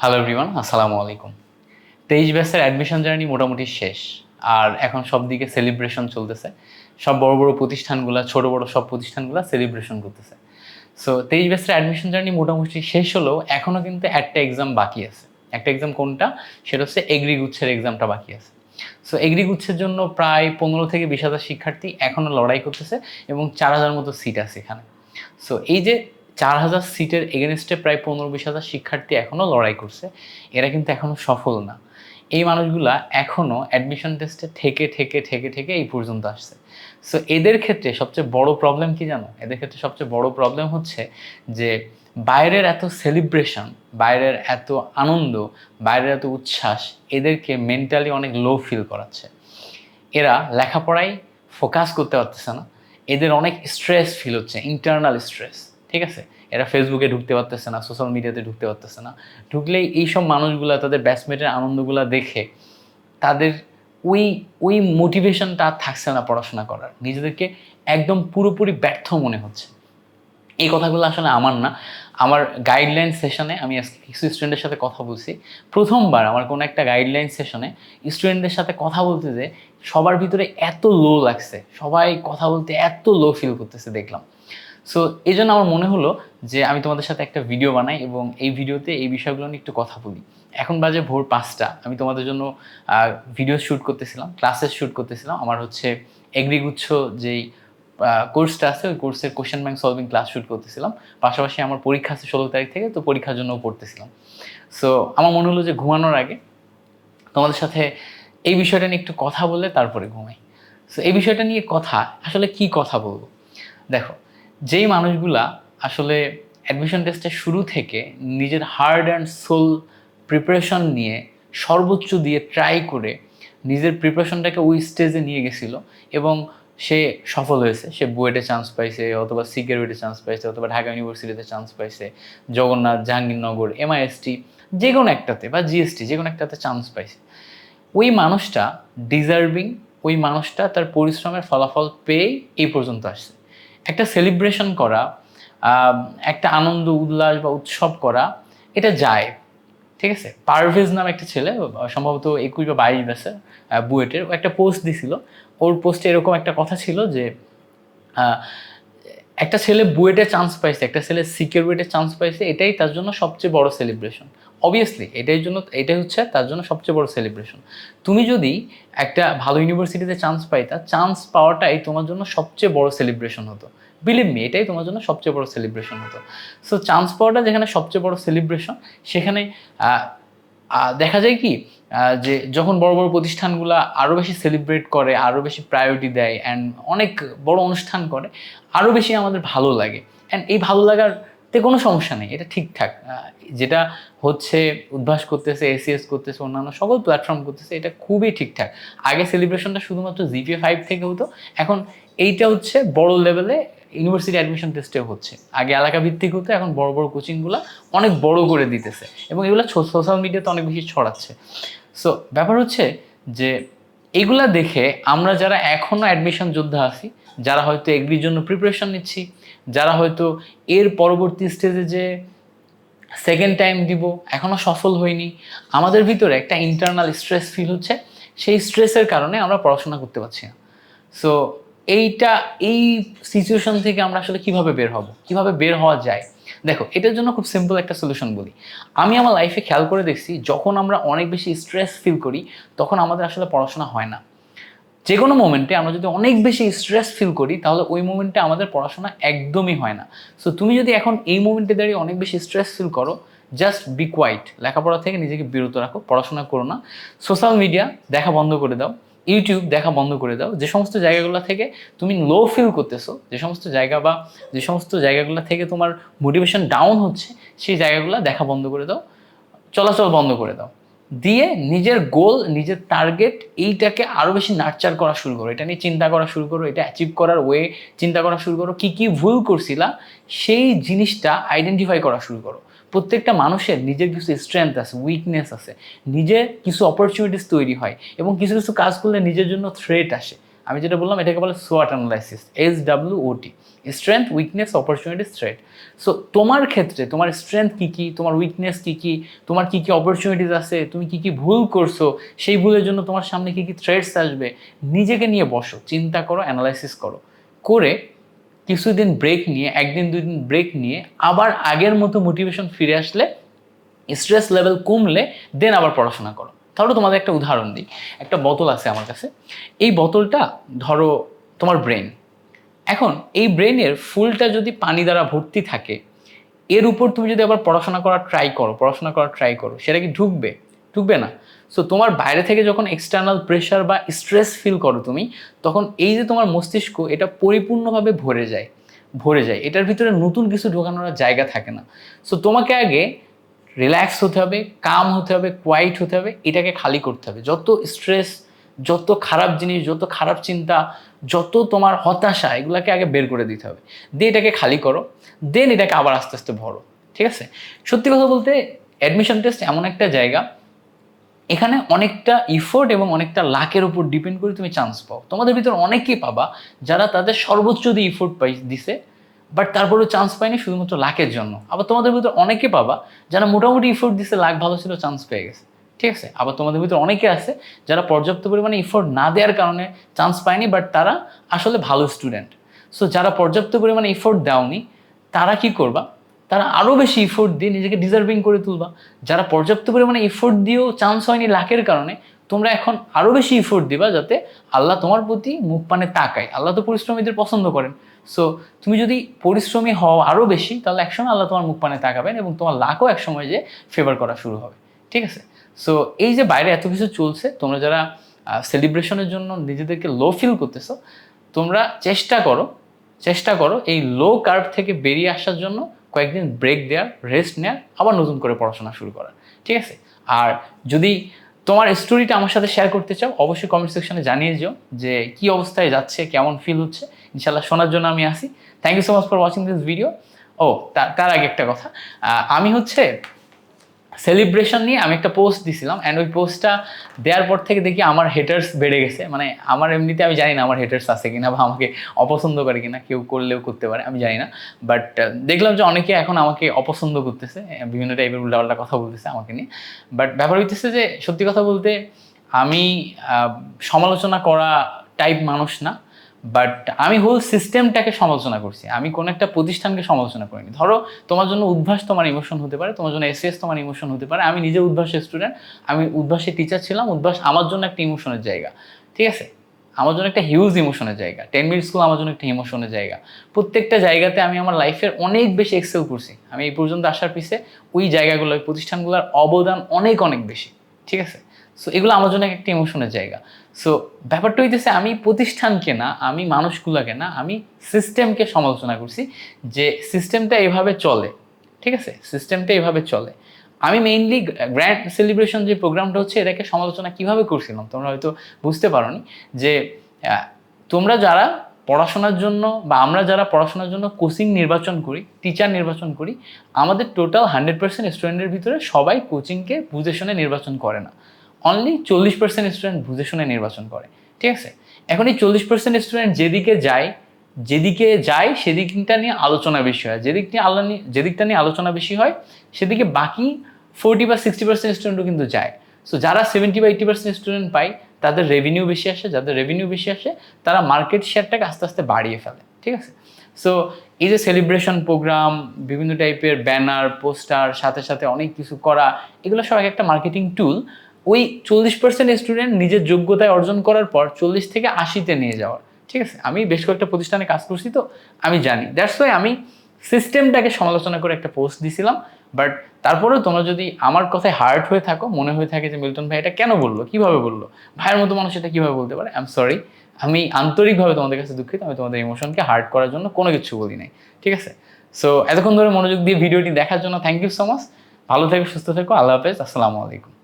Hello everyone আসসালামু আলাইকুম। তেইশ ব্যাসের অ্যাডমিশন জার্নি মোটামুটি শেষ, আর এখন সব দিকে সেলিব্রেশন চলতেছে। সব বড় বড় প্রতিষ্ঠানগুলো, ছোট বড় সব প্রতিষ্ঠানগুলো সেলিব্রেশন করতেছে। সো তেইশ ব্যাসের অ্যাডমিশন জার্নি মোটামুটি শেষ হলেও এখনও কিন্তু একটা এক্সাম বাকি আছে। একটা এক্সাম কোনটা? সেটা হচ্ছে এগ্রি গুচ্ছের এক্সামটা বাকি আছে। সো এগ্রি গুচ্ছের জন্য প্রায় পনেরো থেকে বিশ হাজার শিক্ষার্থী এখনও লড়াই করতেছে এবং চার হাজার মতো সিট আছে এখানে। সো এই যে চার হাজার সিটের এগেনস্টে প্রায় পনেরো বিশ হাজার শিক্ষার্থী এখনও লড়াই করছে। এরা কিন্তু এখনও সফল না। এই মানুষগুলা এখনও অ্যাডমিশন টেস্টে থেকে থেকে থেকে থেকে এই পর্যন্ত আসছে। সো এদের ক্ষেত্রে সবচেয়ে বড় প্রবলেম কি জানো? এদের ক্ষেত্রে সবচেয়ে বড় প্রবলেম হচ্ছে যে বাইরের এত সেলিব্রেশন বাইরের এত আনন্দ, বাইরের এত উচ্ছ্বাস এদেরকে মেন্টালি অনেক লো ফিল করাচ্ছে। এরা লেখাপড়ায় ফোকাস করতে পারতেছে না। এদের অনেক স্ট্রেস ফিল হচ্ছে ইন্টারনাল স্ট্রেস ঠিক আছে? এরা ফেসবুকে ঢুকতে পারতেছে না সোশ্যাল মিডিয়াতে ঢুকতে পারতেছে না। ঢুকলেই এইসব মানুষগুলা, তাদের ব্যাচমেটের আনন্দগুলা দেখে তাদের ওই ওই মোটিভেশনটা থাকছে না পড়াশোনা করার। নিজেদেরকে একদম পুরোপুরি ব্যর্থ মনে হচ্ছে। এই কথাগুলো আসলে আমার না। আমার গাইডলাইন সেশনে আমি আজকে কিছু স্টুডেন্টের সাথে কথা বলছি। প্রথমবার আমার কোনো একটা গাইডলাইন সেশনে স্টুডেন্টদের সাথে কথা বলতে যে সবার ভিতরে এত লো লাগছে। সবাই কথা বলতে এত লো ফিল করতেছে, দেখলাম। সো এই জন্য আমার মনে হলো যে আমি তোমাদের সাথে একটা ভিডিও বানাই এবং এই ভিডিওতে এই বিষয়গুলো নিয়ে একটু কথা বলি। এখন বাজে ভোর পাঁচটা। আমি তোমাদের জন্য ভিডিও শ্যুট করতেছিলাম ক্লাসেস শ্যুট করতেছিলাম। আমার হচ্ছে এগ্রিগুচ্ছ যেই কোর্সটা আছে, ওই কোর্সের question bank solving class shoot করতেছিলাম। পাশাপাশি আমার পরীক্ষা আছে ষোলো তারিখ থেকে, তো পরীক্ষার জন্য পড়তেছিলাম। সো আমার মনে হলো যে ঘুমানোর আগে তোমাদের সাথে এই বিষয়টা নিয়ে একটু কথা বলে তারপরে ঘুমাই। সো এই বিষয়টা নিয়ে কথা, আসলে কি কথা বলব? দেখো যেই মানুষগুলা আসলে অ্যাডমিশন টেস্টের শুরু থেকে নিজের হার্ড অ্যান্ড সোল প্রিপারেশন নিয়ে সর্বোচ্চ দিয়ে ট্রাই করে নিজের প্রিপারেশনটাকে ওই স্টেজে নিয়ে গেছিল এবং সে সফল হয়েছে। সে বুয়েটে চান্স পাইছে অথবা সিকিউরিটি চান্স পাইছে অথবা ঢাকা ইউনিভার্সিটিতে চান্স পাইছে, জগন্নাথ, জাহাঙ্গীরনগর এমআইএসটি যে কোনো একটাতে বা জিএসটি যে কোনো একটাতে চান্স পাইছে। ওই মানুষটা ডিজার্ভিং ওই মানুষটা তার পরিশ্রমের ফলাফল পেয়ে এই পর্যন্ত আসছে। একটা সেলিব্রেশন করা একটা আনন্দ, উল্লাস বা উৎসব করা, এটা যায়। ঠিক আছে? পারভেজ নাম একটা ছেলে, সম্ভবত একুশ বা বাইশ বেসে বুয়েটের একটা পোস্ট দিছিল। ওর পোস্টে এরকম একটা কথা ছিল যে একটা ছেলে বুয়েটে চান্স পাইছে, একটা ছেলে সিকিউরিটিতে চান্স পাইছে, এটাই তার জন্য সবচেয়ে বড় সেলিব্রেশন অবভিয়াসলি এটাই জন্য, এটাই হচ্ছে তার জন্য সবচেয়ে বড় সেলিব্রেশন তুমি যদি একটা ভালো ইউনিভার্সিটিতে চান্স পাইতা চান্স পাওয়াটাই তোমার জন্য সবচেয়ে বড় সেলিব্রেশন হতো। বিলিভ মি এটাই তোমার জন্য সবচেয়ে বড় সেলিব্রেশন হতো। সো চান্স পাওয়াটা যেখানে সবচেয়ে বড় সেলিব্রেশন সেখানে দেখা যায় কি যে যখন বড় বড় প্রতিষ্ঠানগুলো আরও বেশি সেলিব্রেট করে আরও বেশি প্রায়োরিটি দেয় অ্যান্ড অনেক বড় অনুষ্ঠান করে আরও বেশি আমাদের ভালো লাগে। অ্যান্ড এই ভালো লাগার তে কোনো সমস্যা নেই, এটা ঠিকঠাক যেটা হচ্ছে, উদ্ভাস করতেছে এসিএস করতেছে, অন্যান্য সকল প্ল্যাটফর্ম করতেছে, এটা খুবই ঠিকঠাক আগে সেলিব্রেশনটা শুধুমাত্র জিপিএ ফাইভ থেকে হতো, এখন এইটা হচ্ছে বড় লেভেলে ইউনিভার্সিটি অ্যাডমিশন টেস্টেও হচ্ছে। আগে এলাকা ভিত্তিক হতো, এখন বড় বড় কোচিংগুলো অনেক বড় করে দিতেছে। এবং এগুলো সোশ্যাল মিডিয়াতে অনেক বেশি ছড়াচ্ছে। সো ব্যাপার হচ্ছে যে এগুলা দেখে আমরা যারা এখনও অ্যাডমিশন যোদ্ধা আছি, যারা হয়তো এগ্রির জন্য প্রিপারেশন নিচ্ছি, যারা হয়তো এর পরবর্তী স্টেজে যে সেকেন্ড টাইম দিব এখনও সফল হয়নি আমাদের ভিতরে একটা ইন্টারনাল স্ট্রেস ফিল হচ্ছে। সেই স্ট্রেসের কারণে আমরা পড়াশোনা করতে পারছি না। সো এইটা, এই সিচুয়েশন থেকে আমরা আসলে কীভাবে বের হব? কীভাবে বের হওয়া যায়? দেখো, এটার জন্য খুব সিম্পল একটা সলিউশন বলি। আমি আমার লাইফে খেয়াল করে দেখছি, যখন আমরা অনেক বেশি স্ট্রেস ফিল করি, তখন আমাদের আসলে পড়াশোনা হয় না। যে কোনো মোমেন্টে আমরা যদি অনেক বেশি স্ট্রেস ফিল করি, তাহলে ওই মোমেন্টে আমাদের পড়াশোনা একদমই হয় না। সো তুমি যদি এখন এই মোমেন্টে দাঁড়িয়ে অনেক বেশি স্ট্রেস ফিল করো জাস্ট বি কোয়াইট লেখাপড়া থেকে নিজেকে বিরত রাখো, পড়াশোনা করো না। সোশ্যাল মিডিয়া দেখা বন্ধ করে দাও। ইউটিউব দেখা বন্ধ করে দাও। যে সমস্ত জায়গাগুলো থেকে তুমি লো ফিল করতেছো, যে সমস্ত জায়গা বা যে সমস্ত জায়গাগুলো থেকে তোমার মোটিভেশন ডাউন হচ্ছে, সেই জায়গাগুলো দেখা বন্ধ করে দাও, চলাচল বন্ধ করে দাও। দিয়ে নিজের গোল নিজের টার্গেট এইটাকে আরও বেশি নার্চার করা শুরু করো। এটা নিয়ে চিন্তা করা শুরু করো, এটা অ্যাচিভ করার ওয়ে চিন্তা করা শুরু করো। কী কী ভুল করছিলা, সেই জিনিসটা আইডেন্টিফাই করা শুরু করো। প্রত্যেকটা মানুষের নিজের কিছু স্ট্রেংথ আছে উইকনেস আছে। নিজের কিছু অপরচুনিটিস তৈরি হয় এবং কিছু কিছু কাজ করলে নিজের জন্য থ্রেট আসে। আমি যেটা বললাম, এটাকে বলে সোয়াট analysis S W O T strength weakness opportunity threat so তোমার ক্ষেত্রে তোমার স্ট্রেংথ কী কী, তোমার উইকনেস কী কী, তোমার কী কী অপরচুনিটিস আছে, তুমি কী কী ভুল করছ, সেই ভুলের জন্য তোমার সামনে কী কী থ্রেটস আসবে, নিজেকে নিয়ে বসো, চিন্তা করো অ্যানালাইসিস করো। করে কিছুদিন ব্রেক নিয়ে, একদিন, দুই দিন ব্রেক নিয়ে আবার আগের মতো মোটিভেশন ফিরে আসলে স্ট্রেস লেভেল কমলে দেন আবার পড়াশোনা করো। ধরো তোমাদের একটা উদাহরণ দিই। একটা বোতল আছে আমার কাছে। এই বোতলটা ধরো তোমার ব্রেন এখন এই ব্রেনের ফুলটা যদি পানি দ্বারা ভর্তি থাকে, এর উপর তুমি যদি আবার পড়াশোনা করার ট্রাই করো, পড়াশোনা করার ট্রাই করো, সেটা কি ঢুকবে? ঢুকবে না। সো তোমার বাইরে থেকে যখন এক্সটার্নাল প্রেশার বা স্ট্রেস ফিল করো তুমি, তখন এই যে তোমার মস্তিষ্ক, এটা পরিপূর্ণভাবে ভরে যায় ভরে যায়। এটার ভিতরে নতুন কিছু ঢোকানোর জায়গা থাকে না। সো তোমাকে আগে রিল্যাক্স হতে হবে কাম হতে হবে কোয়াইট হতে হবে, এটাকে খালি করতে হবে। যত স্ট্রেস যত খারাপ জিনিস, যত খারাপ চিন্তা, যত তোমার হতাশা, এগুলোকে আগে বের করে দিতে হবে। দিয়ে এটাকে খালি করো দেন এটাকে আবার আস্তে আস্তে ভরো। ঠিক আছে? সত্যি কথা বলতে অ্যাডমিশন টেস্ট এমন একটা জায়গা এখানে অনেকটা ইফোর্ট এবং অনেকটা লাকের উপর ডিপেন্ড করে তুমি চান্স পাও। তোমাদের ভিতর অনেকেই পাবা যারা তাদের সর্বোচ্চ দিয়ে ইফোর্ট পাই দিছে বাট তারপরেও চান্স পায়নি শুধুমাত্র লাকের জন্য। আবার তোমাদের ভিতর অনেকে পাবা যারা মোটামুটি ইফোর্ট দিছে লাক ভালো ছিল চান্স পেয়ে গেছে। ঠিক আছে? আবার তোমাদের ভিতর অনেকে আছে যারা পর্যাপ্ত পরিমাণে ইফোর্ট না দেওয়ার কারণে চান্স পায়নি বাট তারা আসলে ভালো স্টুডেন্ট সো যারা পর্যাপ্ত পরিমাণে ইফোর্ট দাওনি, তারা কি করবা? তারা আরও বেশি ইফোর্ট দিয়ে নিজেকে ডিজার্ভিং করে তুলবা। যারা পর্যাপ্ত পরিমাণে ইফোর্ট দিয়েও চান্স হয়নি লাখের কারণে, তোমরা এখন আরও বেশি ইফোর্ট দিবা যাতে আল্লাহ তোমার প্রতি মুখ পানে তাকায়। আল্লাহ তো পরিশ্রমীদের পছন্দ করেন। সো তুমি যদি পরিশ্রমী হও আরও বেশি, তাহলে একসময় আল্লাহ তোমার মুখ পানে তাকাবেন এবং তোমার লাখও একসময় যে ফেভার করা শুরু হবে। ঠিক আছে? সো এই যে বাইরে এত কিছু চলছে, তোমরা যারা সেলিব্রেশনের জন্য নিজেদেরকে লো ফিল করতেছো, তোমরা চেষ্টা করো চেষ্টা করো এই লো কার্ভ থেকে বেরিয়ে আসার জন্য কয়েকদিন ব্রেক দেওয়ার রেস্ট নেওয়ার আবার নতুন করে পড়াশোনা শুরু করা। ঠিক আছে? আর যদি তোমার স্টোরিটা আমার সাথে শেয়ার করতে চাও, অবশ্যই কমেন্ট সেকশনে জানিয়ে যেও যে কি অবস্থায় যাচ্ছে, কেমন ফিল হচ্ছে। ইনশাল্লাহ শোনার জন্য আমি আসি। Thank you so much for watching this video ও তার আগে একটা কথা। আমি হচ্ছে সেলিব্রেশন নিয়ে আমি একটা পোস্ট দিছিলাম অ্যান্ড ওই পোস্টটা দেওয়ার পর থেকে দেখি আমার হেটার্স বেড়ে গেছে। মানে আমার এমনিতে আমি জানি না আমার হেটার্স আছে কিনা বা আমাকে অপছন্দ করে কিনা, কেউ করলেও করতে পারে, আমি জানি না। বাট দেখলাম যে অনেকে এখন আমাকে অপছন্দ করতেছে, বিভিন্ন টাইপের উল্টাপাল্টা কথা বলতেছে আমাকে নিয়ে। বাট ব্যাপার হইতেছে যে সত্যি কথা বলতে আমি সমালোচনা করা টাইপ মানুষ না। বাট আমি হোল সিস্টেমটাকে সমালোচনা করছি। আমি কোনো একটা প্রতিষ্ঠানকে সমালোচনা করিনি। ধরো, তোমার জন্য উদ্ভাস তোমার ইমোশন হতে পারে, তোমার জন্য এসএস তোমার ইমোশন হতে পারে। আমি নিজে উদ্ভাসের স্টুডেন্ট আমি উদ্ভাসের টিচার ছিলাম, উদ্ভাস আমার জন্য একটা ইমোশনের জায়গা। ঠিক আছে? আমার জন্য একটা হিউজ ইমোশনের জায়গা। টেন মিনিট স্কুল আমার জন্য একটা ইমোশনের জায়গা। প্রত্যেকটা জায়গাতে আমি আমার লাইফের অনেক বেশি এক্সেল করছি। আমি এই পর্যন্ত আসার পিছে ওই জায়গাগুলো প্রতিষ্ঠানগুলোর অবদান অনেক অনেক বেশি। ঠিক আছে? সো এগুলো আমার জন্য একটা ইমোশনের জায়গা। সো ব্যাপারটা হইতেছে আমি প্রতিষ্ঠানকে না, আমি মানুষগুলোকে না, আমি সিস্টেমকে সমালোচনা করছি যে সিস্টেমটা এভাবে চলে, ঠিক আছে? সিস্টেমটা এভাবে চলে। আমি মেইনলি গ্র্যান্ড সেলিব্রেশন যে প্রোগ্রামটা হচ্ছে, এটাকে সমালোচনা কীভাবে করছিলাম? তোমরা হয়তো বুঝতে পারোনি যে তোমরা যারা পড়াশোনার জন্য বা আমরা যারা পড়াশোনার জন্য কোচিং নির্বাচন করি টিচার নির্বাচন করি, আমাদের টোটাল হান্ড্রেড পার্সেন্ট স্টুডেন্টের ভিতরে সবাই কোচিংকে বুঝে শুনে নির্বাচন করে না। অনলি চল্লিশ পার্সেন্ট স্টুডেন্ট বুঝে শুনে নির্বাচন করে, ঠিক আছে? এখন এই চল্লিশ পার্সেন্ট স্টুডেন্ট যেদিকে যায় যেদিকে যায় সেদিকটা নিয়ে আলোচনা বেশি হয়। যেদিক নিয়ে আলো যেদিকটা নিয়ে আলোচনা বেশি হয়, সেদিকে বাকি ফোরটি বা সিক্সটি পার্সেন্ট স্টুডেন্টও কিন্তু যায়। সো যারা সেভেন্টি বা এইটি পার্সেন্ট স্টুডেন্ট পায়, তাদের রেভিনিউ বেশি আসে, যাদের রেভিনিউ বেশি আসে, তারা মার্কেট শেয়ারটাকে আস্তে আস্তে বাড়িয়ে ফেলে, ঠিক আছে? সো এই যে সেলিব্রেশন প্রোগ্রাম বিভিন্ন টাইপের ব্যানার পোস্টার সাথে সাথে অনেক কিছু করা, এগুলো সব এক একটা মার্কেটিং টুল ওই চল্লিশ পার্সেন্ট স্টুডেন্ট নিজের যোগ্যতায় অর্জন করার পর চল্লিশ থেকে আশিতে নিয়ে যাওয়ার। ঠিক আছে? আমি বেশ কয়েকটা প্রতিষ্ঠানে কাজ করছি তো, আমি জানি। দ্যাটস ওয়াই আমি সিস্টেমটাকে সমালোচনা করে একটা পোস্ট দিছিলাম। বাট তারপরেও তোমরা যদি আমার কথায় হার্ট হয়ে থাকো, মনে হয়ে থাকে যে মিল্টন ভাই এটা কেন বলল? কীভাবে বলল? ভাইয়ের মতো মানুষ এটা কীভাবে বলতে পারে? আই এম সরি আমি আন্তরিকভাবে তোমাদের কাছে দুঃখিত। আমি তোমাদের ইমোশনকে হার্ট করার জন্য কোনো কিছু বলি নাই। ঠিক আছে? সো এতক্ষণ ধরে মনোযোগ দিয়ে ভিডিওটি দেখার জন্য থ্যাংক ইউ সো মাচ ভালো থেকো, সুস্থ থেকো। আল্লাহ হাফেজ। আসসালামু আলাইকুম।